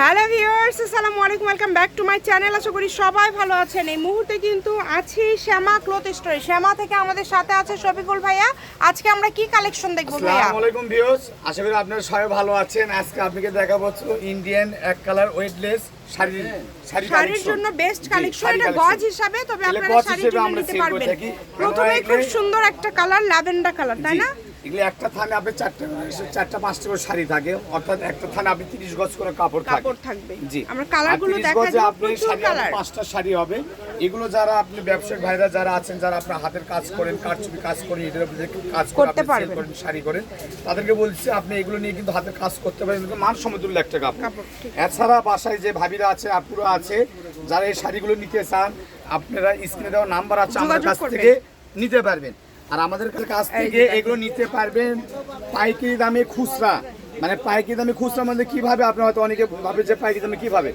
Hello viewers আসসালামু আলাইকুম welcome back to my channel. আশা করি সবাই ভালো আছেন। এই মুহূর্তে কিন্তু আছি শ্যামা ক্লথ স্টোরে। শ্যামা থেকে আমাদের সাথে আছে শফিকুল ভাইয়া। আজকে আমরা কি কালেকশন দেখব ভাইয়া? আসসালামু আলাইকুম ভিউয়ার্স আশা করি আপনারা সবাই ভালো আছেন। আজকে আপনাকে দেখাবো ইন্ডিয়ান এক কালার ওয়েটলেস শাড়ি শাড়ি শাড়ির জন্য বেস্ট কালেকশন শাড়ি এটা গজ হিসাবে তবে আপনারা শাড়ির জন্য নিতে পারবেন। প্রথমে খুব সুন্দর একটা কালার ল্যাভেন্ডার কালার তাই না? এগুলো একটা থানে আপনি চারটা চারটা পাঁচটা করে শাড়ি থাকে অর্থাৎ একটা থানে আপনি তিরিশ গজ করে কাপড় কাপড় থাকবে। জি। আমরা কালারগুলো আর 30 দেখা আপনি শাড়ি পাঁচটা শাড়ি হবে। এগুলো যারা আপনি ব্যবসায়িক ভাইরা যারা আছেন যারা আপনার হাতের কাজ করেন কারচুপি কাজ করেন এটার কাজ করতে পারবেন। করেন শাড়ি করেন। তাদেরকে বলছি আপনি এগুলো নিয়ে কিন্তু হাতের কাজ করতে পারেন। কিন্তু মান সমতুল্য একটা কাপড়। কাপড়, এছাড়া বাসায় যে ভাবিরা আছে আপুরা আছে যারা এই শাড়িগুলো নিতে চান আপনারা স্ক্রিনে দেওয়া নাম্বার আছে আমার কাছ থেকে নিতে পারবেন। আর আমাদের কাছ থেকে এগুলো নিতে পারবেন পাইকারি দামে খুচরা। মানে পাইকারি দামে খুচরা মানে কীভাবে আপনি হয়তো অনেকে ভাবে যে পাইকারি দামে কীভাবে?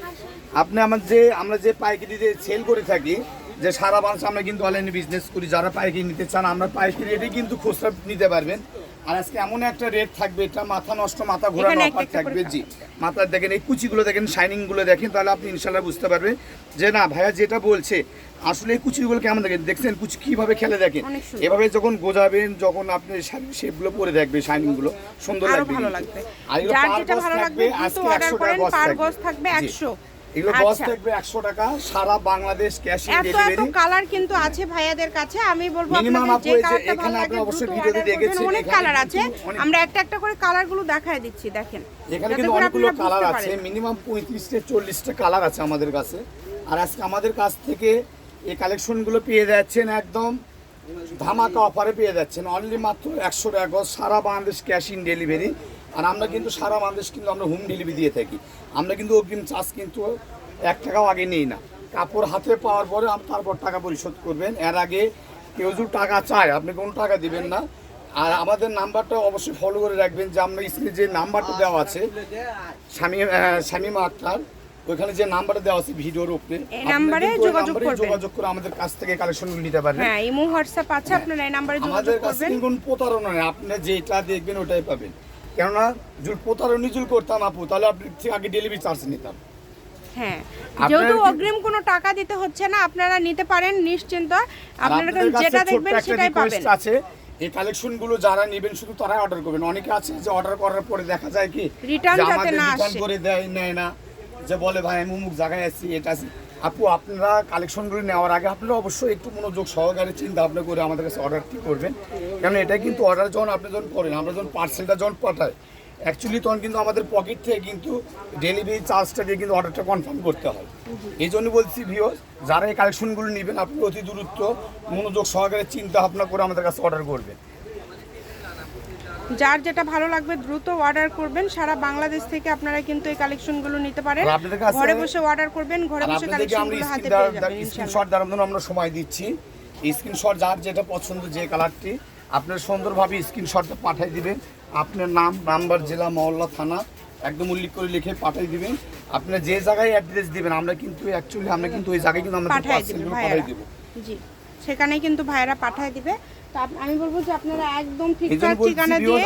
আপনি আমার যে আমরা যে পাইকারি যে সেল করে থাকি যে সারা মানুষ আমরা কিন্তু অনলাইনে বিজনেস করি যারা পাইকারি নিতে চান আমরা পাইকারি রেটে কিন্তু খুচরা নিতে পারবেন। আর আজকে এমন একটা রেট থাকবে এটা মাথা নষ্ট মাথা ঘোরানো অফার থাকবে জি। মাথার দেখেন এই কুচিগুলো দেখেন শাইনিংগুলো দেখেন তাহলে আপনি ইনশাল্লাহ বুঝতে পারবেন যে না ভাইয়া যেটা বলছে আসলে এই কুচিগুলো কেমন দেখেন? দেখছেন কুচি কীভাবে খেলে দেখেন? এভাবে যখন গোজাবেন যখন আপনি শেপগুলো পরে দেখবে শাইনিংগুলো সুন্দর লাগবে ভালো লাগবে। আর যেটা ভালো লাগবে আজকে অর্ডার 100 টাকা থাকবে। গজ থাকবে জি। একশো। এগুলো গজ আচ্ছা। থাকবে একশো টাকা সারা বাংলাদেশ ক্যাশ অন এত এত কালার কিন্তু আছে ভাইয়াদের কাছে। আমি বলব Minimum আপনাদের আপু যে কালারটা ভালো লাগে অবশ্যই ভিডিওতে দেখেছেন, অনেক কালার আছে। আমরা একটা একটা করে কালারগুলো দেখায় দিচ্ছি দেখেন। এখানে কিন্তু অনেকগুলো কালার আছে। মিনিমাম পঁয়ত্রিশটা চল্লিশটা কালার আছে আমাদের কাছে। আর আজকে আমাদের কাছ থেকে এই কালেকশনগুলো পেয়ে যাচ্ছেন একদম ধামাকা অফারে পেয়ে যাচ্ছেন। অনলি মাত্র একশো টাকা সারা বাংলাদেশ ক্যাশ ইন ডেলিভারি আর আমরা কিন্তু সারা বাংলাদেশ কিন্তু আমরা হোম ডেলিভারি দিয়ে থাকি। আমরা কিন্তু অগ্রিম চার্জ কিন্তু এক টাকাও আগে নিই না। কাপড় হাতে পাওয়ার পরে তারপর টাকা পরিশোধ করবেন। এর আগে কেউ যদি টাকা চায় আপনি কোনো টাকা দিবেন না। আর আমাদের নাম্বারটা অবশ্যই ফলো করে রাখবেন যে আমরা স্ক্রিনে যে নাম্বারটা দেওয়া আছে স্বামী শামিমা আক্তার ওইখানে যে নাম্বারটা দেওয়া আছে ভিডিওর উপরে এই নাম্বারে যোগাযোগ করবেন। যোগাযোগ করে আমাদের কাছ থেকে কালেকশনগুলো নিতে পারবেন। হ্যাঁ ইমো হোয়াটসঅ্যাপ আছে আপনারা এই নাম্বারে যোগাযোগ আমাদের কাছে করবেন। কোনো প্রতারণা নেই। আপনি যেটা দেখবেন ওটাই পাবেন। কেননা যদি প্রতারণা যদি করতাম আপু তাহলে আপনি ঠিক আগে ডেলিভারি চার্জ নিতাম। হ্যাঁ যেহেতু অগ্রিম কোনো টাকা দিতে হচ্ছে না আপনারা নিতে পারেন নিশ্চিন্ত। আপনারা যেটা দেখবেন সেটাই পাবেন। আছে। এই কালেকশনগুলো যারা নেবেন শুধু তারাই অর্ডার করবেন। অনেকে আছে যে অর্ডার করার পরে দেখা যায় কি যে যাতে না আসে। করে দেয় নেয় না। যে বলে ভাই আমি অমুক জায়গায় আছি এটা আছি। আপু, আপনারা কালেকশনগুলো নেওয়ার আগে আপনারা অবশ্যই একটু মনোযোগ সহকারে চিন্তা ভাবনা করে আমাদের কাছে অর্ডারটি করবেন। কারণ এটা কিন্তু অর্ডার যখন আপনি যখন করেন, আমরা যখন পার্সেলটা যখন পাঠাই অ্যাকচুয়ালি তখন কিন্তু আমাদের পকেট থেকে কিন্তু ডেলিভারি চার্জটা দিয়ে কিন্তু অর্ডারটা কনফার্ম করতে হয়। এই জন্য বলছি ভিওস যারা এই কালেকশনগুলো নেবেন, আপনি অতি দূরত্ব মনোযোগ সহকারে চিন্তা ভাবনা করে আমাদের কাছে অর্ডার করবেন। যার যেটা ভালো লাগবে দ্রুত অর্ডার করবেন। সারা বাংলাদেশ থেকে আপনারা কিন্তু এই কালেকশনগুলো নিতে পারেন। ঘরে বসে অর্ডার করবেন ঘরে বসে কালেকশনগুলো হাতে পেয়ে যাবেন স্ক্রিনশট আমরা সময় দিচ্ছি। স্ক্রিনশট যার যেটা পছন্দ যে কালারটি আপনার সুন্দরভাবে স্ক্রিনশটটা পাঠিয়ে দিবেন। আপনার নাম নাম্বার জেলা মহল্লা থানা একদম উল্লেখ করে লিখে পাঠিয়ে দিবেন। আপনার যে জায়গায় অ্যাড্রেস দিবেন আমরা কিন্তু অ্যাকচুয়ালি আমরা কিন্তু ওই জায়গায় কিন্তু আমরা পাঠিয়ে দেবো। জি। সেখানেই কিন্তু ভাইয়ারা পাঠায় দিবে। তো আমি বলব যে আপনারা একদম ঠিকঠাক ঠিকানা দিয়ে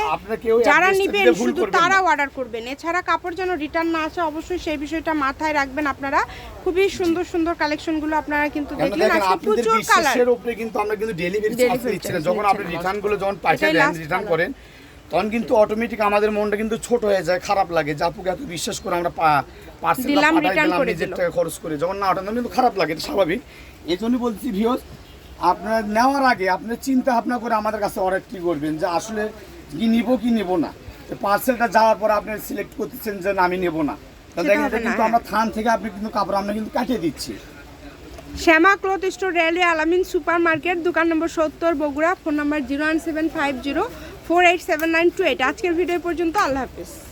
যারা নিবেন শুধু তারা অর্ডার করবেন। এছাড়া কাপড় যেন রিটার্ন না আসে অবশ্যই সেই বিষয়টা মাথায় রাখবেন আপনারা। খুবই সুন্দর সুন্দর কালেকশনগুলো আপনারা কিন্তু দেখলেন। আজকে প্রচুর কালার বিশ্বাসের উপরে কিন্তু আমরা কিন্তু ডেলিভারি চার্জ দিচ্ছি না। যখন আপনি না। রিটার্নগুলো যখন পাঠিয়ে দেন রিটার্ন করেন তখন কিন্তু অটোমেটিক আমাদের মনটা কিন্তু ছোট হয়ে যায় খারাপ লাগে। যে আপুকে এত বিশ্বাস করে আমরা পার্সেল দিলাম, পাঠাই দিলাম নিজের টাকা খরচ করে। যখন না ওঠানো কিন্তু খারাপ লাগে এটা স্বাভাবিক। এই জন্য বলছি ভিওস আপনার নেওয়ার আগে আপনি চিন্তা ভাবনা করে আমাদের কাছে অর্ডার অর্ডারটি করবেন? যে আসলে কি নিব কি নিব না? পার্সেলটা যাওয়ার পর আপনি সিলেক্ট করতেছেন যে আমি নেব না। কিন্তু হ্যাঁ। আমরা থান থেকে আপনি কিন্তু কাপড় আমরা কিন্তু কাটিয়ে দিচ্ছি। Shyama cloth store railway Alamin super market দোকান নম্বর সত্তর Bogura phone number zero one seven five zero four eight seven nine two eight. আজকের ভিডিও পর্যন্ত আল্লাহ হাফিজ।